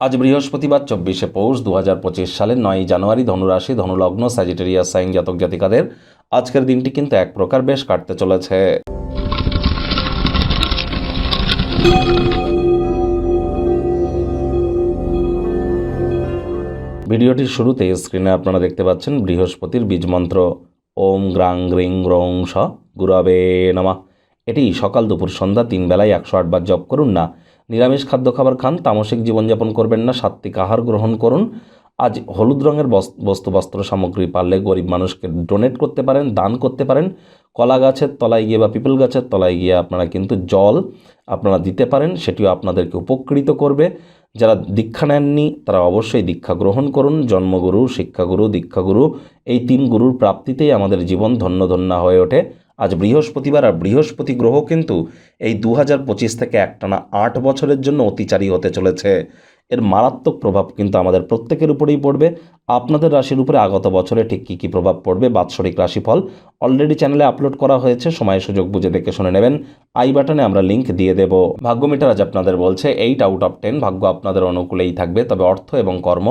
আজ বৃহস্পতিবার চব্বিশে পৌষ দু হাজার পঁচিশ সালের নয়ই জানুয়ারি ধনুরাশি ধনুলগ্ন স্যাজিটেরিয়াস সাইন জাতক জাতিকাদের আজকের দিনটি কিন্তু এক প্রকার বেশ কাটতে চলেছে। ভিডিওটির শুরুতে স্ক্রিনে আপনারা দেখতে পাচ্ছেন বৃহস্পতির বীজমন্ত্র ওম গ্রাং গ্রিং গ্রং স গুরাবে নমা। এটি সকাল দুপুর সন্ধ্যা তিন বেলায় একশো আটবার জপ করুন না নিরামিষ খাদ্য খাবার খান, তামসিক জীবনযাপন করবেন না সাত্বিক আহার গ্রহণ করুন। আজ হলুদ রঙের বস- বস্তু, বস্ত্র সামগ্রী পারলে গরিব মানুষকে ডোনেট করতে পারেন, দান করতে পারেন। কলা গাছের তলায় গিয়ে বা পিপল গাছের তলায় গিয়ে আপনারা কিন্তু জল আপনারা দিতে পারেন, সেটিও আপনাদেরকে উপকৃত করবে। যারা দীক্ষা নেননি, তারা অবশ্যই দীক্ষা গ্রহণ করুন। জন্মগুরু, শিক্ষাগুরু, দীক্ষাগুরু, এই তিন গুরুর প্রাপ্তিতেই আমাদের জীবন ধন্য ধন্য হয়ে ওঠে। আজ বৃহস্পতিবার আর বৃহস্পতি গ্রহ কিন্তু এই দু হাজার পঁচিশ থেকে একটানা আট বছরের জন্য অতিচারী হতে চলেছে। এর মারাত্মক প্রভাব কিন্তু আমাদের প্রত্যেকের উপরেই পড়বে। আপনাদের রাশির উপরে আগত বছরে ঠিক কী কী প্রভাব পড়বে? বাৎসরিক রাশিফল অলরেডি চ্যানেলে আপলোড করা হয়েছে সময় সুযোগ বুঝে দেখে শুনে নেবেন। আই বাটনে আমরা লিংক দিয়ে দেব। ভাগ্যমিটার আজ আপনাদের বলছে এইট আউট অফ টেন ভাগ্য আপনাদের অনুকূলেই থাকবে, তবে অর্থ এবং কর্ম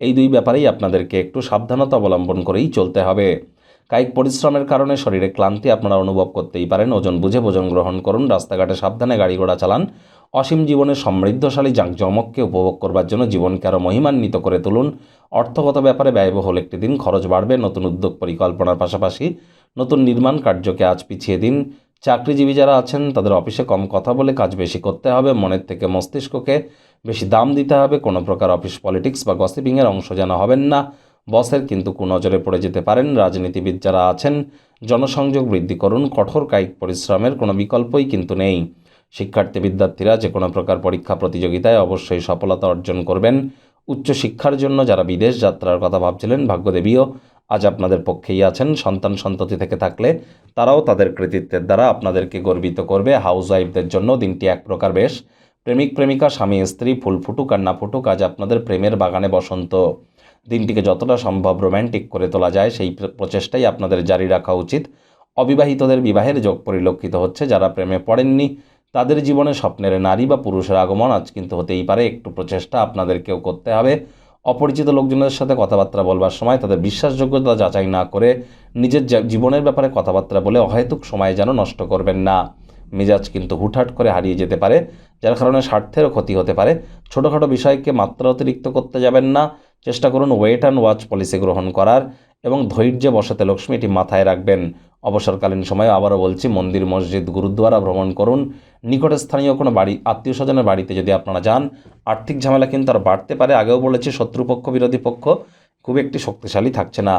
এই দুই ব্যাপারেই আপনাদেরকে একটু সাবধানতা অবলম্বন করেই চলতে হবে। কায়িক পরিশ্রমের কারণে শরীরে ক্লান্তি আপনারা অনুভব করতেই পারেন। ওজন বুঝে ভোজন গ্রহণ করুন। রাস্তাঘাটে সাবধানে গাড়ি ঘোড়া চালান। অসীম জীবনের সমৃদ্ধশালী জাঁকজমককে উপভোগ করবার জন্য জীবনকে আরও মহিমান্বিত করে তুলুন। অর্থগত ব্যাপারে ব্যয়বহুল একটি দিন, খরচ বাড়বে, নতুন উদ্যোগ পরিকল্পনার পাশাপাশি নতুন নির্মাণ কার্যকে আজ পিছিয়ে দিন। চাকরিজীবী যারা আছেন, তাদের অফিসে কম কথা বলে কাজ বেশি করতে হবে, মনের থেকে মস্তিষ্ককে বেশি দাম দিতে হবে। কোনো প্রকার অফিস পলিটিক্স বা গসিপিংয়ের অংশ যেন হবেন না। বসের কিন্তু কুনজরে পড়ে যেতে পারেন। রাজনীতিবিদ যারা আছেন, জনসংযোগ বৃদ্ধি করুন, কঠোর কায়িক পরিশ্রমের কোনো বিকল্পই কিন্তু নেই। শিক্ষার্থী বিদ্যার্থীরা যে কোনো প্রকার পরীক্ষা প্রতিযোগিতায় অবশ্যই সফলতা অর্জন করবেন। উচ্চশিক্ষার জন্য যারা বিদেশ যাত্রার কথা ভাবছিলেন, ভাগ্যদেবীও আজ আপনাদের পক্ষেই আছেন। সন্তান সন্ততি থেকে থাকলে তারাও তাদের কৃতিত্বের দ্বারা আপনাদেরকে গর্বিত করবে। হাউস ওয়াইফদের জন্য দিনটি এক প্রকার বেশ। প্রেমিক প্রেমিকা, স্বামী, স্ত্রী, ফুল ফুটুক আর না ফুটুক, আজ আপনাদের প্রেমের বাগানে বসন্ত। দিনটিকে যতটা সম্ভব রোম্যান্টিক করে তোলা যায়, সেই প্রচেষ্টাই আপনাদের জারি রাখা উচিত। অবিবাহিতদের বিবাহের যোগ পরিলক্ষিত হচ্ছে যারা প্রেমে পড়েননি। তাদের জীবনে স্বপ্নের নারী বা পুরুষের আগমন আজ কিন্তু হতেই পারে, একটু প্রচেষ্টা আপনাদেরকেও করতে হবে। অপরিচিত লোকজনের সাথে কথাবার্তা বলবার সময় তাদের বিশ্বাসযোগ্যতা যাচাই না করে নিজের জীবনের ব্যাপারে কথাবার্তা বলে অহেতুক সময় যেন নষ্ট করবেন না। মেজাজ কিন্তু হুটহাট করে হারিয়ে যেতে পারে, যার কারণে স্বার্থেরও ক্ষতি হতে পারে। ছোটোখাটো বিষয়কে মাত্রা অতিরিক্ত করতে যাবেন না। চেষ্টা করুন ওয়েট অ্যান্ড ওয়াচ পলিসি গ্রহণ করার এবং ধৈর্যে বসাতে লক্ষ্মী এটি মাথায় রাখবেন। অবসরকালীন সময়ে আবারও বলছি, মন্দির, মসজিদ গুরুদ্বারা ভ্রমণ করুন। নিকটে স্থানীয় কোনো বাড়ি, আত্মীয় স্বজনের বাড়িতে যদি আপনারা যান, আর্থিক ঝামেলা কিন্তু আর বাড়তে পারে। আগেও বলেছি, শত্রুপক্ষ, বিরোধী পক্ষ খুব একটি শক্তিশালী থাকছে না।